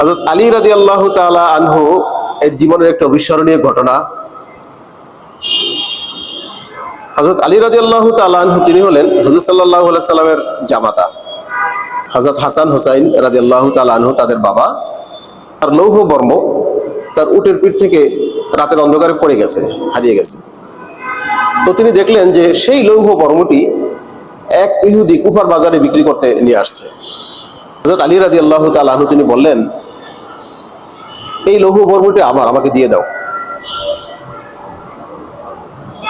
হজরত আলী রাজি আল্লাহ তালা আনহু এর জীবনের একটা অবিস্মরণীয় ঘটনা। হজরত আলী রাজি আল্লাহ তালা আনহু, তিনি হলেন হজরত সাল্লাহ সাল্লামের জামাতা। হজরত হাসান হোসাইন রাজি আল্লাহ তালা আনহু তাদের বাবা। তার লৌহ বর্ম তার উটের পিঠ থেকে রাতের অন্ধকারে পড়ে গেছে, হারিয়ে গেছে। তো তিনি দেখলেন যে সেই লৌহ বর্মটি এক ইহুদি কুফার বাজারে বিক্রি করতে নিয়ে আসছে। হজরত আলী রাজি আল্লাহ তালু তিনি বললেন এই লৌহ বর্মটি আমার, আমাকে দিয়ে দাও।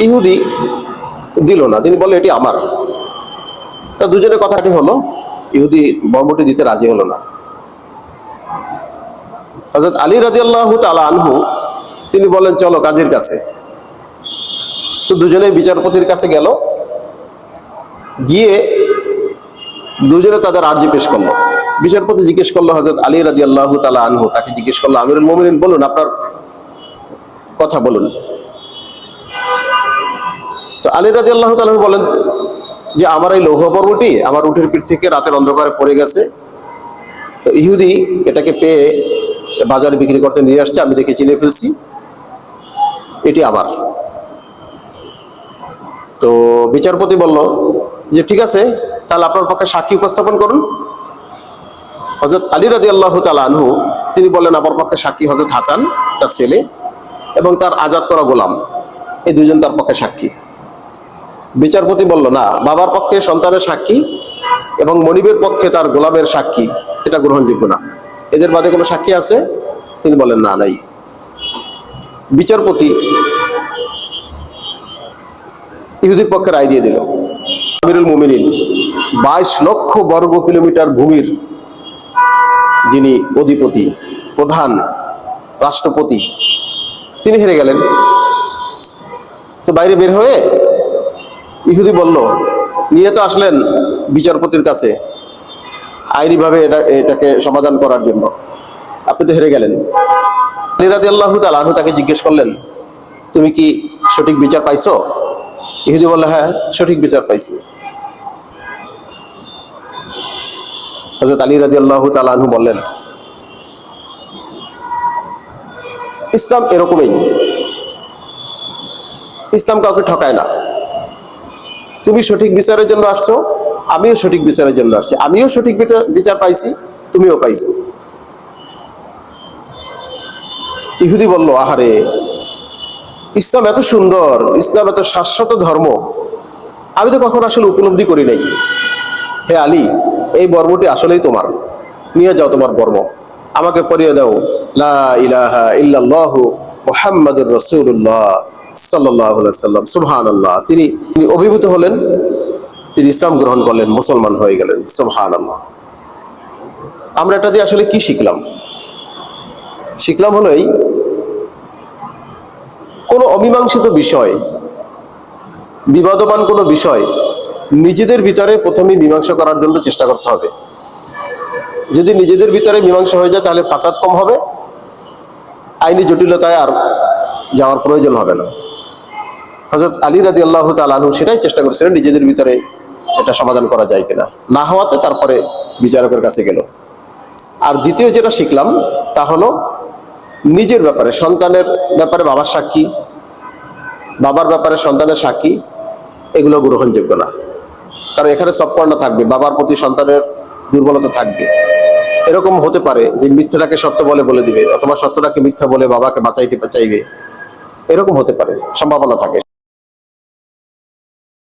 ইহুদি দিল না, তিনি বললেন, এটি আমার। তা দুজনের কথাটি হলো, ইহুদি বর্মটি দিতে রাজি হলো না। হজরত আলী রাজি আল্লাহ আনহু, তিনি বলেন চলো কাজীর কাছে। তো দুজনে বিচারপতির কাছে গেল, গিয়ে দুজনে তাদের আর্জি পেশ করল। বিচারপতি জিজ্ঞেস করল হজরত আলী রাজি আল্লাহ তালা আনহু, তাকে জিজ্ঞেস করল, আমিরুল মোমিনিন, বলুন, আপনার কথা বলুন। তো আলী রাজি আল্লাহ তালা বলেন যে, আমার এই লৌহ পর্বটি আমার উঠের পিঠ থেকে রাতের অন্ধকারে পড়ে গেছে। তো ইহুদি এটাকে পেয়ে বাজারে বিক্রি করতে নিয়ে আসছে, আমি দেখে চিনে ফেলছি, এটি আমার। তো বিচারপতি বলল যে, ঠিক আছে, তাহলে আপনার পক্ষে সাক্ষী উপস্থাপন করুন। হজরত আলী রাজি আল্লাহ আনহু, তিনি বললেন, আমার পক্ষে সাক্ষী হজরত হাসান, তার ছেলে এবং তার আজাদ করা গোলাম। এই দুজন তার পক্ষে সাক্ষী। বিচারপতি বলল, না, বাবার পক্ষে সন্তানের সাক্ষী এবং মনিবের পক্ষে তার গোলামের সাক্ষী। এটা গ্রহণযোগ্য না। এদের বাদে কোনো সাক্ষী আছে? তিনি বলেন না, নাই। বিচারপতি ইহুদির পক্ষে রায় দিয়ে দিল, আমিরুল মুমিনিন, বাইশ লক্ষ বর্গ কিলোমিটার ভূমির যিনি অধিপতি, প্রধান রাষ্ট্রপতি, তিনি হেরে গেলেন। তো বাইরে বের হয়ে ইহুদি বলল নিয়ে তো আসলেন বিচারপতির কাছে আইনিভাবে এটা, এটাকে সমাধান করার জন্য। আপনি তো হেরে গেলেন। নিরাদি আল্লাহ তালু তাকে জিজ্ঞেস করলেন, তুমি কি সঠিক বিচার পাইছো? ইহুদি বললে হ্যাঁ সঠিক বিচার পাইছি। হজরত আলী রাজি আল্লাহ তালু বললেন, ইসলাম এরকমই। ইসলাম কাউকে ঠকায় না। তুমি সঠিক বিচারের জন্য আসছো, আমিও সঠিক বিচারের জন্য আসছি। আমিও সঠিক বিচার- পাইছি, তুমিও পাইছো। ইহুদি বলল, আহারে, ইসলাম এত সুন্দর, ইসলাম এত শাশ্বত ধর্ম। আমি তো কখনো আসলে উপলব্ধি করি নাই। হে আলী এই বর্মটি আসলেই তোমার। নিয়ে যাও তোমার বর্ম আমাকে পরিয়ে দাও, লা ইলাহা ইল্লাল্লাহু মুহাম্মাদুর রাসূলুল্লাহ সাল্লাল্লাহু আলাইহি সাল্লাম। সুবহানাল্লাহ। তিনি তিনি অভিভূত হলেন, তিনি ইসলাম গ্রহণ করলেন, মুসলমান হয়ে গেলেন। সুবহানাল্লাহ। আমরা এটা দিয়ে আসলে কি শিখলাম? শিখলাম হলো এই, কোনো অমীমাংসিত বিষয় বিবাদমান কোনো বিষয় নিজেদের ভিতরে প্রথমে মীমাংসা করার জন্য চেষ্টা করতে হবে। যদি নিজেদের ভিতরে মীমাংসা হয়ে যায়, তাহলে ফাসাদ কম হবে। আইনি জটিলতায় আর যাওয়ার প্রয়োজন হবে না। হজরত আলী রাজি আল্লাহ তালু সেটাই চেষ্টা করছিলেন নিজেদের ভিতরে এটা সমাধান করা যায় কিনা। না হওয়াতে তারপরে বিচারকের কাছে গেল। আর দ্বিতীয় যেটা শিখলাম, তা হলো নিজের ব্যাপারে, সন্তানের ব্যাপারে বাবার সাক্ষী, বাবার ব্যাপারে সন্তানের সাক্ষী, এগুলো গ্রহণযোগ্য না। কারণ এখানে সবকর্ণ থাকবে, বাবার প্রতি সন্তানের দুর্বলতা থাকবে। এরকম হতে পারে যে মিথ্যাটাকে সত্য বলে বলে দিবে, অথবা সত্যটাকে মিথ্যা বলে বাবাকে বাঁচাইতে চাইবে। এরকম হতে পারে, সম্ভাবনা থাকে।